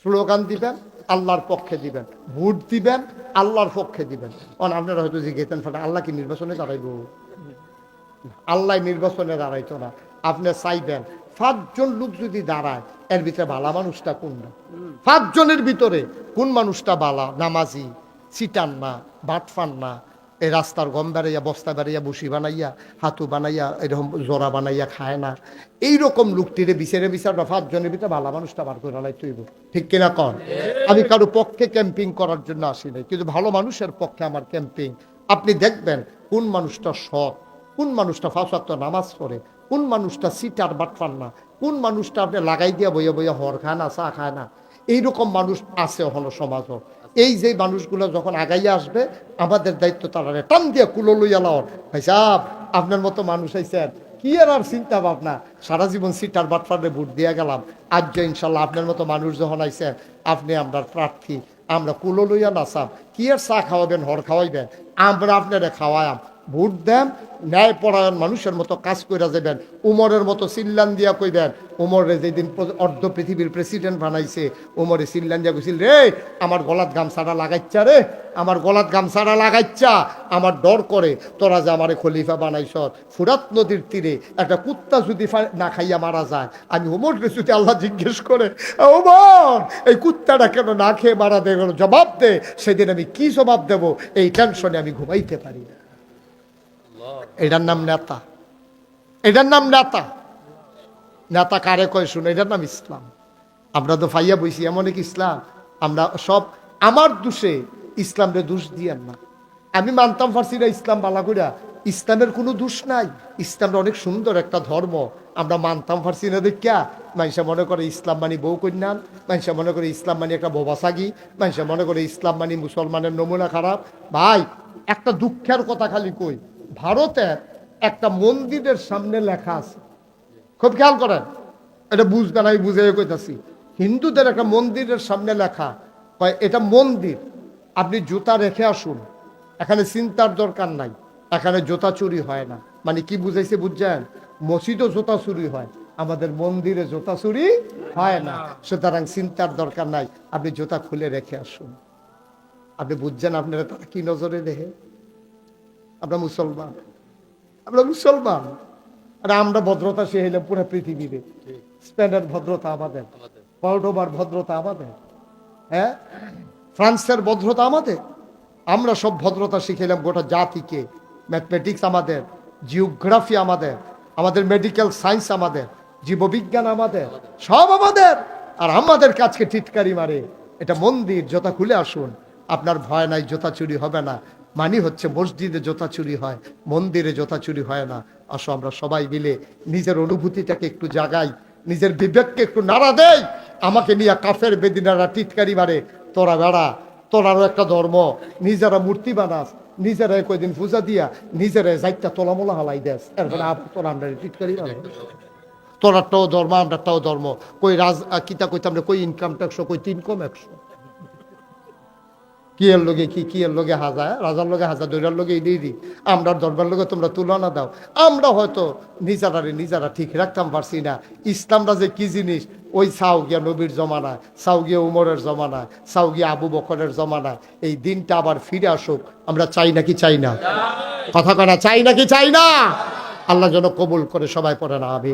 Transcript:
Slogan দিবেন, আল্লাহর পক্ষে দিবেন। ভোট দিবেন, আল্লাহর পক্ষে দিবেন। অন, আপনারা হয়তো জিজ্ঞেসেন, ফাটা, আল্লাহ কি নির্বাচনে দাঁড়াইব? আল্লাহ নির্বাচনে দাঁড়াইতো না। আপনি চাইবেন, পাঁচজন লোক যদি দাঁড়ায়, এর ভিতরে বালা মানুষটা কোনটা? পাঁচজনের ভিতরে কোন মানুষটা বালা নামাজি, চিটান না বাটফান না এই রাস্তার গম বেড়াইয়া, বস্তা বেড়াইয়া বসি বানাইয়া, হাতু বানাইয়া, এরকম জোড়া বানাইয়া খায় না। এইরকম লোকটিরে বিচারে বিচার পাঁচজনের ভিতরে ভালো মানুষটা বার করে লাই তুইব ঠিক কিনা কর আমি কারও পক্ষে ক্যাম্পিং করার জন্য আসি নাই, কিন্তু ভালো মানুষের পক্ষে আমার ক্যাম্পিং আপনি দেখবেন কোন মানুষটা সৎ, কোন মানুষটা ফাঁসাত্ত নামাজ পড়ে, কোন মানুষটা সিটার বাটফান না, কোন মানুষটা আপনি লাগাই দিয়া বইয়া বইয়া হর খায় না, চা খায় না। এইরকম মানুষ আছে হলো সমাজও এই যে মানুষগুলো যখন আগাইয়া আসবে, আমাদের দায়িত্ব তারা টান দিয়ে কুলো লইয়া লওয়ার। ভাই সাহ আপনার মতো মানুষ আইসেন কি আর আর চিন্তা ভাবনা? সারা জীবন সিটার বাটফারে ভোট দিয়ে গেলাম। আজ যে ইনশাল্লাহ আপনার মতো মানুষ যখন আইসেন আপনি আপনার প্রার্থী। আমরা কুলো লইয়া সাপ কি আর চা খাওয়াবেন, হর খাওয়াইবেন? আমরা আপনারা খাওয়ায়াম। ভোট দেন ন্যায় পরায়ণ মানুষের মতো কাজ করে যাবেন, উমরের মতো সিল্লান দিয়া কইবেন, উমরে যেদিন অর্ধ পৃথিবীর প্রেসিডেন্ট বানাইছে, উমরে সিল্লান দিয়া কইছিল, রে, আমার গলাত গামছাটা লাগাইচ্ছা রে, আমার গলাত গামছাটা লাগাইচ্ছা, আমার ডর করে, তোরা যে আমারে খলিফা বানাইছ ফুরাত নদীর তীরে একটা কুত্তা যদি না খাইয়া মারা যায়, আমি উমরকে যদি আল্লাহ জিজ্ঞেস করে, উমর, এই কুত্তাটা কেন না খেয়ে মারা দেয়? জবাব দে, সেদিন আমি কি জবাব দেব, এই টেনশনে আমি ঘুমাইতে পারি না। এটার নাম নেতা। এটার নাম নেতা। নেতা কারে কয় শুনে? এটার নাম ইসলাম। আমরা তো ফাইয়া বইছি, এমন এক ইসলাম। আমরা সব আমার দোষে ইসলামরে দোষ দিয়েন না। আমি মানতাম পারছি না ইসলাম বালাগুড়া ইসলামের কোনো দোষ নাই। ইসলামটা অনেক সুন্দর একটা ধর্ম। আমরা মানতাম পারছি না দেখিয়া মানুষে মনে করে ইসলাম মানি বউ কন্যান মানুষে মনে করে ইসলাম মানি একটা বোবাসাগি মানুষে মনে করে ইসলাম মানি মুসলমানের নমুনা খারাপ। ভাই, একটা দুঃখের কথা খালি কই ভারতের একটা মন্দিরের সামনে লেখা আছে। খুব খেয়াল করেন, এটা বুঝবেন আমি বুঝে কইতাছি। হিন্দুদের একটা মন্দিরের সামনে লেখা, কয়, এটা মন্দির, আপনি জুতা রেখে আসুন, এখানে চিন্তার দরকার নাই, এখানে জুতা চুরি হয় না। মানে কি বুঝাইছে বুঝছেন? মসজিদও জুতা চুরি হয়, আমাদের মন্দিরে জুতা চুরি হয় না। সুতরাং চিন্তার দরকার নাই, আপনি জুতা খুলে রেখে আসুন। আপনি বুঝছেন আপনারা তারা কি নজরে দেখে আমরা মুসলমান। আমরা মুসলমান। আর আমরা ভদ্রতা সে হইলাম পুরো পৃথিবীতে। স্পেনের ভদ্রতা আমাদের। কর্ডোবার ভদ্রতা আমাদের। হ্যাঁ? ফ্রান্সের ভদ্রতা আমাদের। আমরা সব ভদ্রতা শিখেলাম গোটা জাতিকে। ম্যাথমেটিক্স আমাদের, জিওগ্রাফি আমাদের আমাদের মেডিকেল সায়েন্স আমাদের, জীববিজ্ঞান আমাদের, সব আমাদের। আর আমাদের কাছকে টিটকারি মারে। এটা মন্দির, জোতা খুলে আসুন। আপনার ভয় নাই, জোতা চুরি হবে না। মানি হচ্ছে মসজিদে জোতা চুরি হয়, মন্দিরে জোতা চুরি হয় না। আসো আমরা সবাই মিলে নিজের অনুভূতিটাকে একটু জাগাই, নিজের বিবেককে একটু নাড়া দেয় আমাকে নিয়ে কাফের বেদিনারা টিটকারি মারে, তোরা বেড়া, তোরারও একটা ধর্ম, নিজেরা মূর্তি বানাস, নিজেরা কয়দিন পূজা দিয়া, নিজেরা যাইটা তোলামোলা হালাই দেস। এরপরে তোরা আমরা টিটকারি মারে। তোরারটাও ধর্ম আমরাটাও ধর্ম। কই রাজ কিতা কইতাম কই ইনকাম ট্যাক্স কই তিন কম একশো। কিয়ের এর লগে কি, কিয়ের এর লগে হাজা, রাজার লগে হাজা, দৈরার লগে ইডিয়ে দিই আমরা দরবার লগে তোমরা তুলনা দাও। আমরা হয়তো নিজেরারে নিজেরা ঠিক রাখতাম পারছি না। ইসলামরা যে কি জিনিস? ওই সাউগিয়া নবীর জমানায় সাউগিয়া উমরের জমানায় সাউগিয়া আবু বকরের জমানায় এই দিনটা আবার ফিরে আসুক। আমরা চাই নাকি চাই না? কথা কনা চাই নাকি চাই না? আল্লাহ যেন কবুল করে সবাই পড়ে না আমি